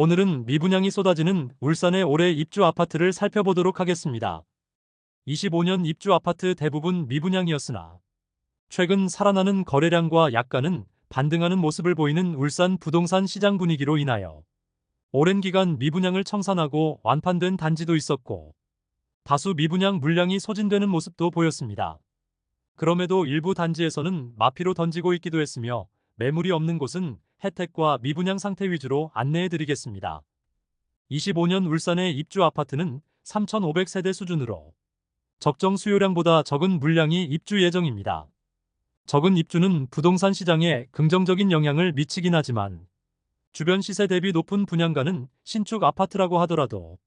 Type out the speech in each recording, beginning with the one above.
오늘은 미분양이 쏟아지는 울산의 올해 입주 아파트를 살펴보도록 하겠습니다. 25년 입주 아파트 대부분 미분양이었으나 최근 살아나는 거래량과 약간은 반등하는 모습을 보이는 울산 부동산 시장 분위기로 인하여 오랜 기간 미분양을 청산하고 완판된 단지도 있었고 다수 미분양 물량이 소진되는 모습도 보였습니다. 그럼에도 일부 단지에서는 마피로 던지고 있기도 했으며 매물이 없는 곳은 혜택과 미분양 상태 위주로 안내해 드리겠습니다. 25년 울산의 입주 아파트는 3,500세대 수준으로 적정 수요량보다 적은 물량이 입주 예정입니다. 적은 입주는 부동산 시장에 긍정적인 영향을 미치긴 하지만 주변 시세 대비 높은 분양가는 신축 아파트라고 하더라도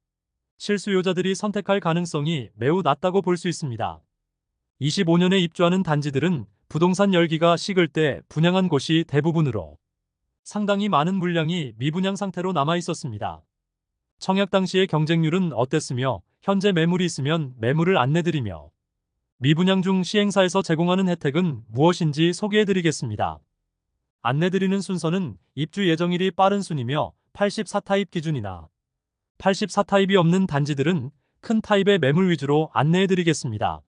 실수요자들이 선택할 가능성이 매우 낮다고 볼 수 있습니다. 25년에 입주하는 단지들은 부동산 열기가 식을 때 분양한 곳이 대부분으로 상당히 많은 물량이 미분양 상태로 남아 있었습니다. 청약 당시의 경쟁률은 어땠으며 현재 매물이 있으면 매물을 안내드리며 미분양 중 시행사에서 제공하는 혜택은 무엇인지 소개해드리겠습니다. 안내드리는 순서는 입주 예정일이 빠른 순이며 84타입 기준이나 84타입이 없는 단지들은 큰 타입의 매물 위주로 안내해드리겠습니다.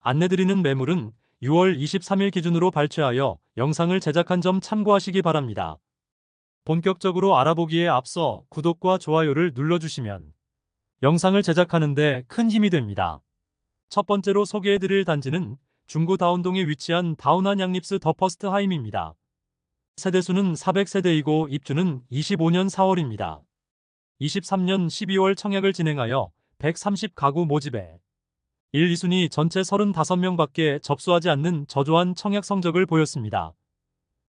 안내드리는 매물은 6월 23일 기준으로 발췌하여 영상을 제작한 점 참고하시기 바랍니다. 본격적으로 알아보기에 앞서 구독과 좋아요를 눌러주시면 영상을 제작하는데 큰 힘이 됩니다. 첫 번째로 소개해드릴 단지는 중구 다운동에 위치한 다운한 양립스 더 퍼스트 하임입니다. 세대수는 400세대이고 입주는 25년 4월입니다. 23년 12월 청약을 진행하여 130가구 모집에 1, 2순위 전체 35명밖에 접수하지 않는 저조한 청약 성적을 보였습니다.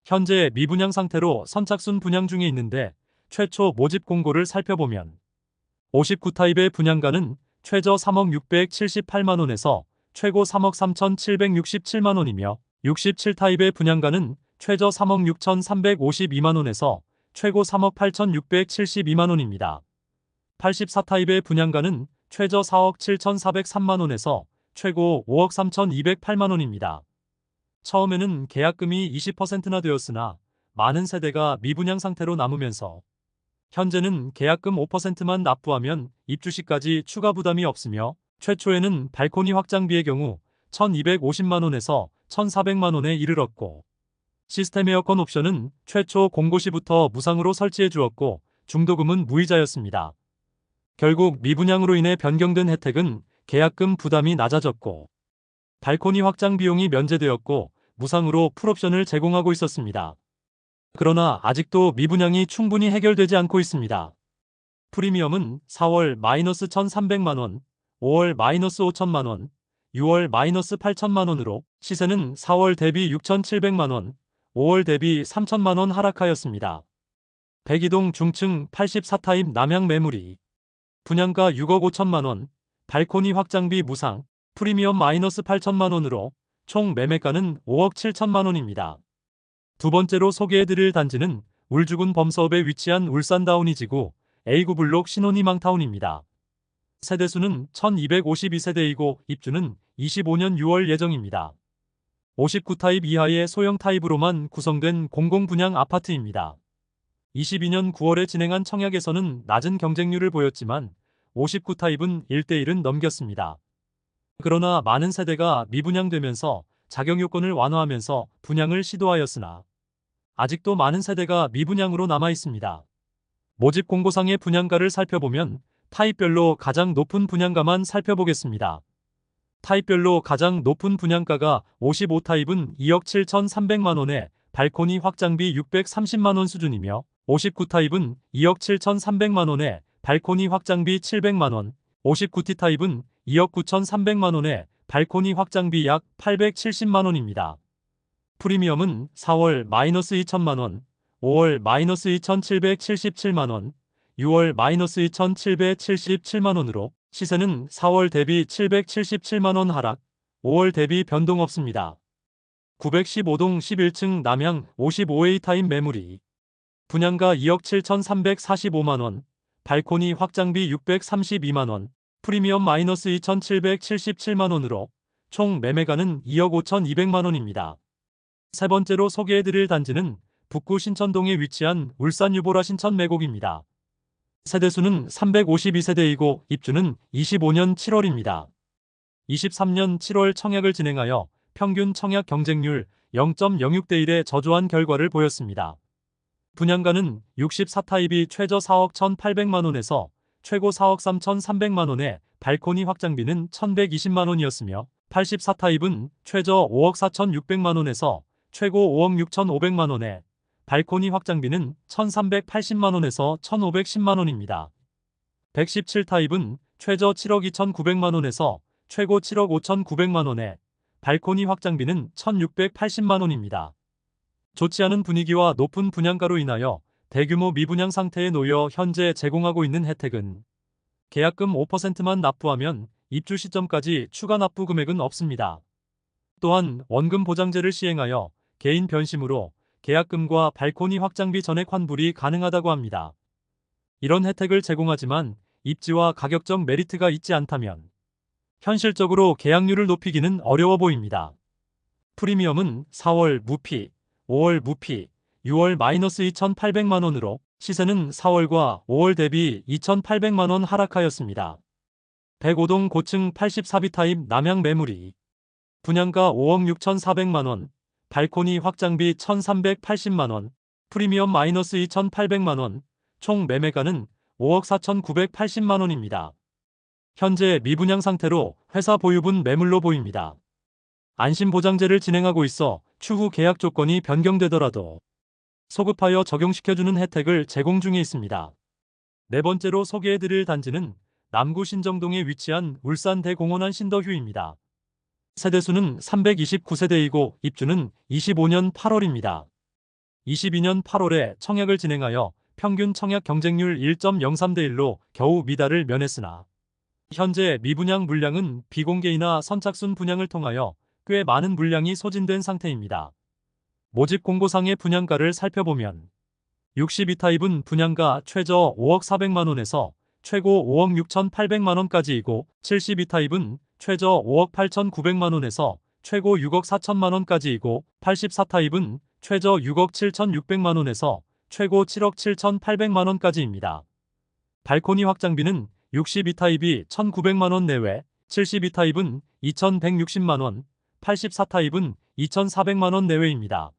현재 미분양 상태로 선착순 분양 중에 있는데 최초 모집 공고를 살펴보면 59타입의 분양가는 최저 3억 678만원에서 최고 3억 3,767만원이며 67타입의 분양가는 최저 3억 6,352만원에서 최고 3억 8,672만원입니다. 84타입의 분양가는 최저 4억 7,403만원에서 최고 5억 3,208만원입니다. 처음에는 계약금이 20%나 되었으나 많은 세대가 미분양 상태로 남으면서 현재는 계약금 5%만 납부하면 입주 시까지 추가 부담이 없으며 최초에는 발코니 확장비의 경우 1,250만원에서 1,400만원에 이르렀고 시스템 에어컨 옵션은 최초 공고 시부터 무상으로 설치해 주었고 중도금은 무이자였습니다. 결국 미분양으로 인해 변경된 혜택은 계약금 부담이 낮아졌고 발코니 확장 비용이 면제되었고 무상으로 풀옵션을 제공하고 있었습니다. 그러나 아직도 미분양이 충분히 해결되지 않고 있습니다. 프리미엄은 4월 마이너스 1,300만원, 5월 마이너스 5천만원, 6월 마이너스 8천만원으로 시세는 4월 대비 6,700만원, 5월 대비 3천만원 하락하였습니다. 백이동 중층 84타입 남양 매물이 분양가 6억 5천만원, 발코니 확장비 무상, 프리미엄 마이너스 8천만 원으로 총 매매가는 5억 7천만 원입니다. 두 번째로 소개해드릴 단지는 울주군 범서읍에 위치한 울산다운이지구 A구 블록 신혼희망타운입니다. 세대수는 1252세대이고 입주는 25년 6월 예정입니다. 59타입 이하의 소형 타입으로만 구성된 공공분양 아파트입니다. 22년 9월에 진행한 청약에서는 낮은 경쟁률을 보였지만 59타입은 1대1은 넘겼습니다. 그러나 많은 세대가 미분양되면서 자격 요건을 완화하면서 분양을 시도하였으나 아직도 많은 세대가 미분양으로 남아 있습니다. 모집 공고상의 분양가를 살펴보면 타입별로 가장 높은 분양가만 살펴보겠습니다. 타입별로 가장 높은 분양가가 55타입은 2억 7,300만원에 발코니 확장비 630만원 수준이며 59타입은 2억 7,300만원에 발코니 확장비 700만원, 59T 타입은 2억 9,300만원에 발코니 확장비 약 870만원입니다. 프리미엄은 4월 마이너스 2천만원, 5월 마이너스 2,777만원, 6월 마이너스 2,777만원으로 시세는 4월 대비 777만원 하락, 5월 대비 변동 없습니다. 915동 11층 남양 55A 타임 매물이 분양가 2억 7,345만원, 발코니 확장비 632만원, 프리미엄 마이너스 2,777만원으로 총 매매가는 2억 5,200만원입니다. 세 번째로 소개해드릴 단지는 북구 신천동에 위치한 울산 유보라 신천 매곡입니다. 세대수는 352세대이고 입주는 25년 7월입니다. 23년 7월 청약을 진행하여 평균 청약 경쟁률 0.06대 1의 저조한 결과를 보였습니다. 분양가는 64타입이 최저 4억 1,800만 원에서 최고 4억 3,300만 원에 발코니 확장비는 1,120만 원이었으며 84타입은 최저 5억 4,600만 원에서 최고 5억 6,500만 원에 발코니 확장비는 1,380만 원에서 1,510만 원입니다. 117타입은 최저 7억 2,900만 원에서 최고 7억 5,900만 원에 발코니 확장비는 1,680만 원입니다. 좋지 않은 분위기와 높은 분양가로 인하여 대규모 미분양 상태에 놓여 현재 제공하고 있는 혜택은 계약금 5%만 납부하면 입주 시점까지 추가 납부 금액은 없습니다. 또한 원금 보장제를 시행하여 개인 변심으로 계약금과 발코니 확장비 전액 환불이 가능하다고 합니다. 이런 혜택을 제공하지만 입지와 가격적 메리트가 있지 않다면 현실적으로 계약률을 높이기는 어려워 보입니다. 프리미엄은 4월 무피, 5월 무피, 6월 마이너스 2,800만 원으로 시세는 4월과 5월 대비 2,800만 원 하락하였습니다. 105동 고층 84비 타입 남양 매물이 분양가 5억 6,400만 원, 발코니 확장비 1,380만 원, 프리미엄 마이너스 2,800만 원, 총 매매가는 5억 4,980만 원입니다. 현재 미분양 상태로 회사 보유분 매물로 보입니다. 안심보장제를 진행하고 있어 추후 계약 조건이 변경되더라도 소급하여 적용시켜주는 혜택을 제공 중에 있습니다. 네 번째로 소개해드릴 단지는 남구 신정동에 위치한 울산 대공원안 신더휴입니다. 세대수는 329세대이고 입주는 25년 8월입니다. 22년 8월에 청약을 진행하여 평균 청약 경쟁률 1.03대 1로 겨우 미달을 면했으나 현재 미분양 물량은 비공개이나 선착순 분양을 통하여 꽤 많은 물량이 소진된 상태입니다. 모집 공고상의 분양가를 살펴보면 62타입은 분양가 최저 5억 400만 원에서 최고 5억 6,800만 원까지이고 72타입은 최저 5억 8,900만 원에서 최고 6억 4천만 원까지이고 84타입은 최저 6억 7,600만 원에서 최고 7억 7,800만 원까지입니다. 발코니 확장비는 62타입이 1,900만 원 내외, 72타입은 2,160만 원, 84타입은 2,400만 원 내외입니다.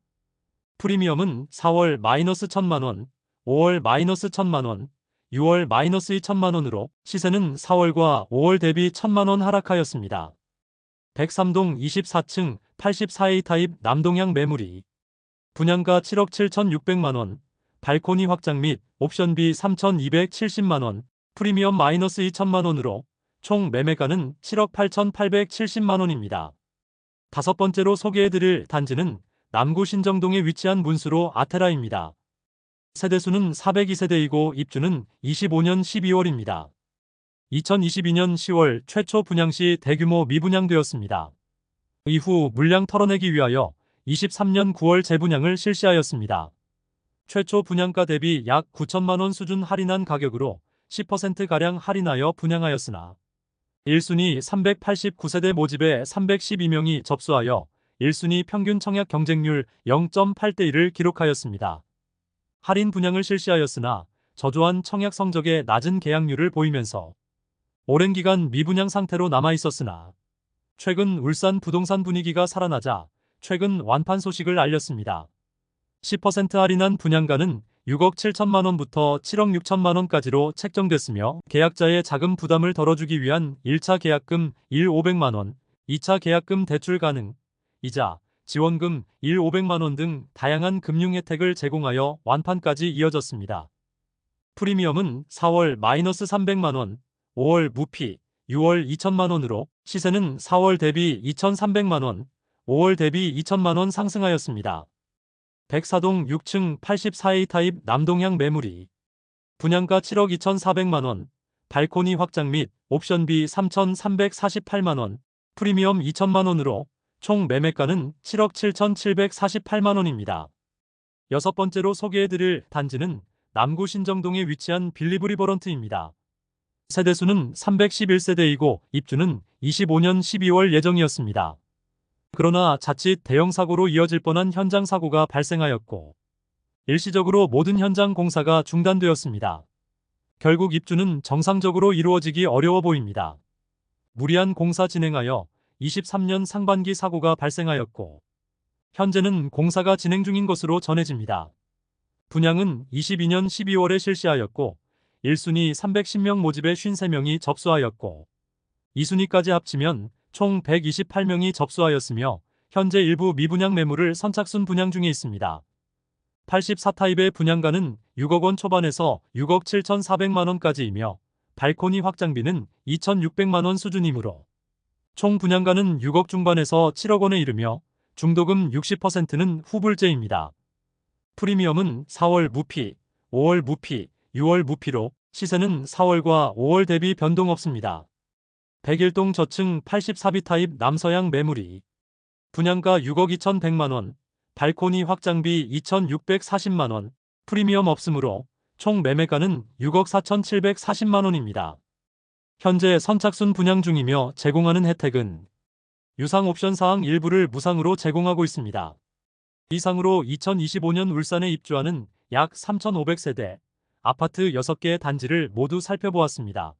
프리미엄은 4월 마이너스 1,000만 원, 5월 마이너스 1,000만 원, 6월 마이너스 2천만 원으로 시세는 4월과 5월 대비 1천만 원 하락하였습니다. 103동 24층 84A 타입 남동향 매물이 분양가 7억 7,600만 원, 발코니 확장 및 옵션 비 3,270만 원, 프리미엄 마이너스 2천만 원으로 총 매매가는 7억 8,870만 원입니다. 다섯 번째로 소개해드릴 단지는 남구 신정동에 위치한 문수로 아테라입니다. 세대수는 402세대이고 입주는 25년 12월입니다. 2022년 10월 최초 분양 시 대규모 미분양되었습니다. 이후 물량 털어내기 위하여 23년 9월 재분양을 실시하였습니다. 최초 분양가 대비 약 9천만 원 수준 할인한 가격으로 10%가량 할인하여 분양하였으나 1순위 389세대 모집에 312명이 접수하여 1순위 평균 청약 경쟁률 0.8대 1을 기록하였습니다. 할인 분양을 실시하였으나 저조한 청약 성적에 낮은 계약률을 보이면서 오랜 기간 미분양 상태로 남아 있었으나 최근 울산 부동산 분위기가 살아나자 최근 완판 소식을 알렸습니다. 10% 할인한 분양가는 6억 7천만 원부터 7억 6천만 원까지로 책정됐으며 계약자의 자금 부담을 덜어주기 위한 1차 계약금 1 500만 원, 2차 계약금 대출 가능, 이자, 지원금 1 500만 원 등 다양한 금융 혜택을 제공하여 완판까지 이어졌습니다. 프리미엄은 4월 마이너스 300만 원, 5월 무피, 6월 2천만 원으로 시세는 4월 대비 2,300만 원, 5월 대비 2천만 원 상승하였습니다. 백사동 6층 84A 타입 남동향 매물이 분양가 7억 2,400만 원, 발코니 확장 및 옵션 비 3,348만 원, 프리미엄 2천만 원으로 총 매매가는 7억 7,748만 원입니다. 여섯 번째로 소개해드릴 단지는 남구 신정동에 위치한 빌리브리버런트입니다. 세대수는 311세대이고 입주는 25년 12월 예정이었습니다. 그러나 자칫 대형 사고로 이어질 뻔한 현장 사고가 발생하였고 일시적으로 모든 현장 공사가 중단되었습니다. 결국 입주는 정상적으로 이루어지기 어려워 보입니다. 무리한 공사 진행하여 23년 상반기 사고가 발생하였고 현재는 공사가 진행 중인 것으로 전해집니다. 분양은 22년 12월에 실시하였고 1순위 310명 모집에 53명이 접수하였고 2순위까지 합치면 총 128명이 접수하였으며 현재 일부 미분양 매물을 선착순 분양 중에 있습니다. 84타입의 분양가는 6억 원 초반에서 6억 7,400만 원까지이며 발코니 확장비는 2,600만 원 수준이므로 총 분양가는 6억 중반에서 7억 원에 이르며 중도금 60%는 후불제입니다. 프리미엄은 4월 무피, 5월 무피, 6월 무피로 시세는 4월과 5월 대비 변동 없습니다. 101동 저층 84비 타입 남서양 매물이 분양가 6억 2,100만 원, 발코니 확장비 2,640만 원, 프리미엄 없으므로 총 매매가는 6억 4,740만 원입니다. 현재 선착순 분양 중이며 제공하는 혜택은 유상 옵션 사항 일부를 무상으로 제공하고 있습니다. 이상으로 2025년 울산에 입주하는 약 3,500세대 아파트 6개의 단지를 모두 살펴보았습니다.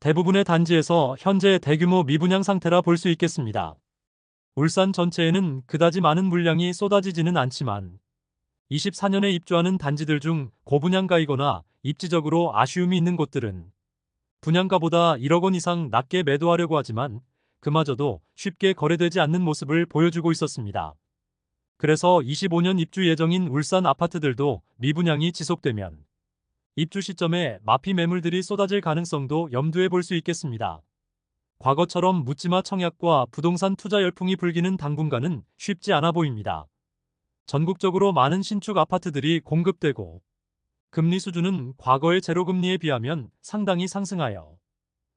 대부분의 단지에서 현재 대규모 미분양 상태라 볼 수 있겠습니다. 울산 전체에는 그다지 많은 물량이 쏟아지지는 않지만 24년에 입주하는 단지들 중 고분양가이거나 입지적으로 아쉬움이 있는 곳들은 분양가보다 1억 원 이상 낮게 매도하려고 하지만 그마저도 쉽게 거래되지 않는 모습을 보여주고 있었습니다. 그래서 25년 입주 예정인 울산 아파트들도 미분양이 지속되면 입주 시점에 마피 매물들이 쏟아질 가능성도 염두에 볼 수 있겠습니다. 과거처럼 묻지마 청약과 부동산 투자 열풍이 불기는 당분간은 쉽지 않아 보입니다. 전국적으로 많은 신축 아파트들이 공급되고 금리 수준은 과거의 제로금리에 비하면 상당히 상승하여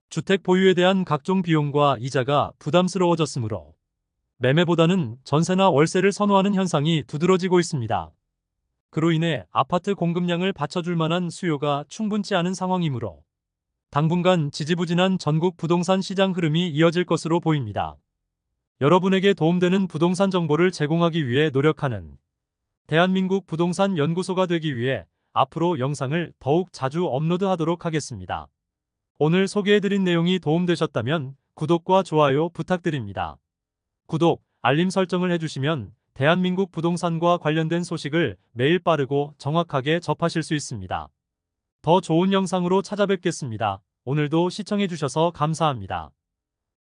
주택 보유에 대한 각종 비용과 이자가 부담스러워졌으므로 매매보다는 전세나 월세를 선호하는 현상이 두드러지고 있습니다. 그로 인해 아파트 공급량을 받쳐줄 만한 수요가 충분치 않은 상황이므로 당분간 지지부진한 전국 부동산 시장 흐름이 이어질 것으로 보입니다. 여러분에게 도움되는 부동산 정보를 제공하기 위해 노력하는 대한민국 부동산 연구소가 되기 위해 앞으로 영상을 더욱 자주 업로드하도록 하겠습니다. 오늘 소개해드린 내용이 도움되셨다면 구독과 좋아요 부탁드립니다. 구독, 알림 설정을 해주시면 대한민국 부동산과 관련된 소식을 매일 빠르고 정확하게 접하실 수 있습니다. 더 좋은 영상으로 찾아뵙겠습니다. 오늘도 시청해주셔서 감사합니다.